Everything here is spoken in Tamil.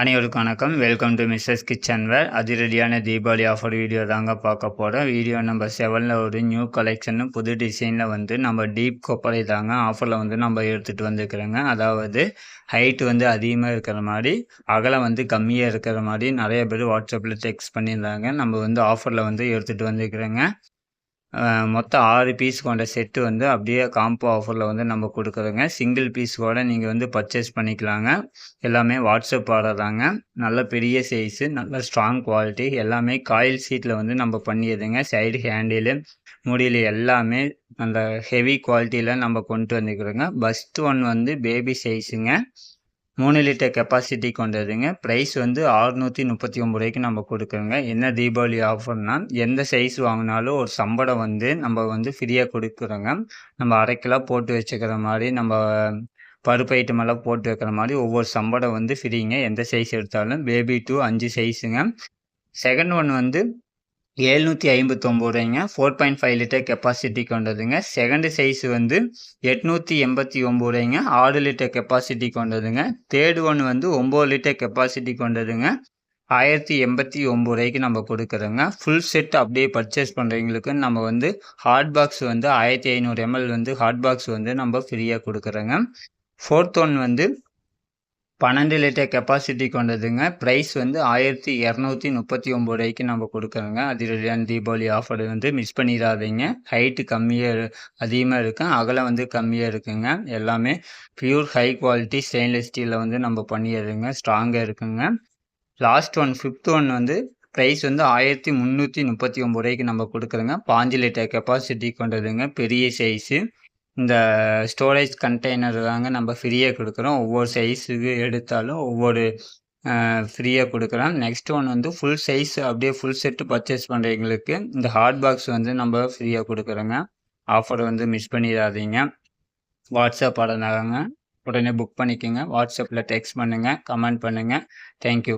அனைவருக்கும் வணக்கம். Welcome to Mrs kitchen where அதிரடியான தீபாவளி ஆஃபர் வீடியோ தாங்க பார்க்க போகிறோம் வீடியோ நம்ம செவனில் ஒரு நியூ கலெக்ஷன் புது டிசைனில் வந்து நம்ம டீப் கொப்பரை தாங்க ஆஃபரில் வந்து நம்ம எடுத்துகிட்டு வந்துருக்குறோங்க. அதாவது ஹைட் வந்து அதிகமாக இருக்கிற மாதிரி அகலம் வந்து கம்மியாக இருக்கிற மாதிரி நிறைய பேர் வாட்ஸ்அப்பில் டெக்ஸ்ட் பண்ணியிருந்தாங்க. நம்ம வந்து ஆஃபரில் வந்து எடுத்துகிட்டு வந்துருக்குறோங்க. மொத்தம் ஆறு பீஸ் கொண்ட செட்டு வந்து அப்படியே காம்போ ஆஃபரில் வந்து நம்ம கொடுக்குறோங்க. சிங்கிள் பீஸ் கூட நீங்கள் வந்து பர்ச்சேஸ் பண்ணிக்கலாங்க. எல்லாமே வாட்ஸ்அப் ஆர்டர் தாங்க. நல்ல பெரிய சைஸு நல்ல ஸ்ட்ராங் குவாலிட்டி எல்லாமே காயில் சீட்டில் வந்து நம்ம பண்ணிடுதுங்க சைடு ஹேண்டிலு முடியல எல்லாமே அந்த ஹெவி குவாலிட்டியில் நம்ம கொண்டு வந்துக்கிறோங்க. ஃபஸ்ட் ஒன் வந்து பேபி சைஸுங்க மூணு லிட்டர் கெப்பாசிட்டி கொண்டதுங்க. ப்ரைஸ் வந்து ஆறுநூற்றி முப்பத்தி ஒம்பது ரூபாய்க்கு நம்ம கொடுக்குறோங்க. என்ன தீபாவளி ஆஃபர்னால் எந்த சைஸ் வாங்கினாலும் ஒரு சம்பளம் வந்து நம்ம வந்து ஃப்ரீயாக கொடுக்குறோங்க. நம்ம அரை கிலோ போட்டு வச்சுக்கிற மாதிரி நம்ம பருப்பு ஐட்டம் எல்லாம் போட்டு வைக்கிற மாதிரி ஒவ்வொரு சம்பளம் வந்து ஃப்ரீங்க எந்த சைஸ் எடுத்தாலும் பேபி டூ அஞ்சு சைஸுங்க செகண்ட் ஒன் வந்து ஏழ்நூற்றி ஐம்பத்தொம்பது four point five litre capacity கொண்டதுங்க. Second size வந்து எட்நூற்றி எண்பத்தி ஒம்பது ஆறு லிட்டர் கெப்பாசிட்டி கொண்டதுங்க. தேர்டு ஒன் வந்து ஒம்பது லிட்டர் கெப்பாசிட்டி கொண்டதுங்க. ஆயிரத்தி எண்பத்தி ஒம்பது ரூபாய்க்கு நம்ம கொடுக்குறோங்க. ஃபுல் செட் அப்படியே பர்ச்சேஸ் பண்ணுறவங்களுக்கு நம்ம வந்து ஹாட் பாக்ஸ் வந்து ஆயிரத்தி ஐநூறு எம்எல் வந்து ஹாட் பாக்ஸ் வந்து நம்ம ஃப்ரீயாக கொடுக்குறோங்க. ஃபோர்த் ஒன் வந்து பன்னெண்டு லிட்டர் கெப்பாசிட்டி கொண்டதுங்க. ப்ரைஸ் வந்து ஆயிரத்தி இரநூத்தி முப்பத்தி ஒம்பது ரூபாய்க்கு நம்ம கொடுக்குறோங்க. அதிரடியான தீபாவளி ஆஃபர் வந்து மிஸ் பண்ணிடாதீங்க. ஹைட்டு கம்மியாக அதிகமாக இருக்கும் அகலம் வந்து கம்மியாக இருக்குங்க. எல்லாமே ப்யூர் ஹை குவாலிட்டி ஸ்டெயின்லெஸ் ஸ்டீலில் வந்து நம்ம பண்ணிடுறோங்க. ஸ்ட்ராங்காக இருக்குங்க. லாஸ்ட் ஒன் ஃபிஃப்த் ஒன் வந்து ப்ரைஸ் வந்து ஆயிரத்தி முந்நூற்றி முப்பத்தி ஒம்பது ரூபாய்க்கு நம்ம கொடுக்குறோங்க. பாஞ்சு லிட்டர் கெப்பாசிட்டி கொண்டதுங்க. பெரிய சைஸு இந்த ஸ்டோரேஜ் கண்டெய்னர் தாங்க நம்ம ஃப்ரீயாக கொடுக்குறோம். ஒவ்வொரு சைஸுக்கு எடுத்தாலும் ஒவ்வொரு ஃப்ரீயாக கொடுக்குறோம் நெக்ஸ்ட் ஒன் வந்து ஃபுல் சைஸ் அப்படியே ஃபுல் செட்டு பர்ச்சேஸ் பண்ணுறவங்களுக்கு இந்த ஹாட் பாக்ஸ் வந்து நம்ம ஃப்ரீயாக கொடுக்குறோங்க. ஆஃபர் வந்து மிஸ் பண்ணிடாதீங்க. வாட்ஸ்அப் ஆடனாங்க உடனே புக் பண்ணிக்கோங்க. வாட்ஸ்அப்பில் டெக்ஸ்ட் பண்ணுங்கள் கமெண்ட் பண்ணுங்கள் தேங்க்யூ